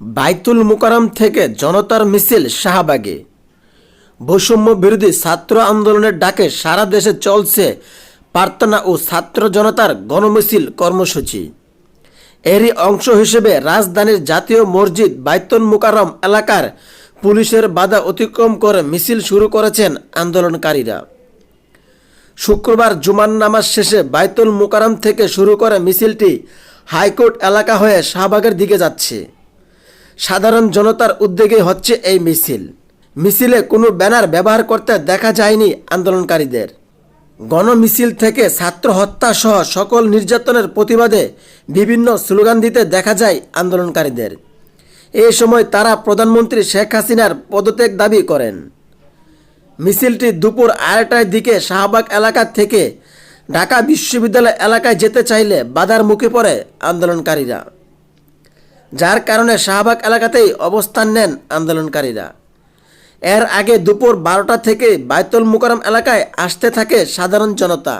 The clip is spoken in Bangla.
বাইতুল মুকারম থেকে জনতার মিছিল শাহবাগে। বৈষম্য বিরোধী ছাত্র আন্দোলনের ডাকে সারা দেশে চলছে প্রার্থনা ও ছাত্র জনতার গণমিছিল কর্মসূচি। এরই অংশ হিসেবে রাজধানীর জাতীয় মসজিদ বাইতুল মুকাররম এলাকার পুলিশের বাধা অতিক্রম করে মিছিল শুরু করেছেন আন্দোলনকারীরা। শুক্রবার জুমার নামাজ শেষে বাইতুল মুকাররম থেকে শুরু করে মিছিলটি হাইকোর্ট এলাকা হয়ে শাহবাগের দিকে যাচ্ছে। সাধারণ জনতার উদ্যোগে হচ্ছে এই মিছিল। মিছিলে কোনো ব্যানার ব্যবহার করতে দেখা যায়নি আন্দোলনকারীদের। গণমিছিল থেকে ছাত্র হত্যা সহ সকল নির্যাতনের প্রতিবাদে বিভিন্ন স্লোগান দিতে দেখা যায় আন্দোলনকারীদের। এ সময় তারা প্রধানমন্ত্রী শেখ হাসিনার পদত্যাগ দাবি করেন। মিছিলটি দুপুর আড়াইটার দিকে শাহবাগ এলাকা থেকে ঢাকা বিশ্ববিদ্যালয় এলাকায় যেতে চাইলে বাধার মুখে পড়ে আন্দোলনকারীরা। যার কারণে শাহবাগ এলাকাতেই অবস্থান নেন আন্দোলনকারীরা। এর আগে দুপুর বারোটা থেকে বায়তুল মুকরম এলাকায় আসতে থাকে সাধারণ জনতা।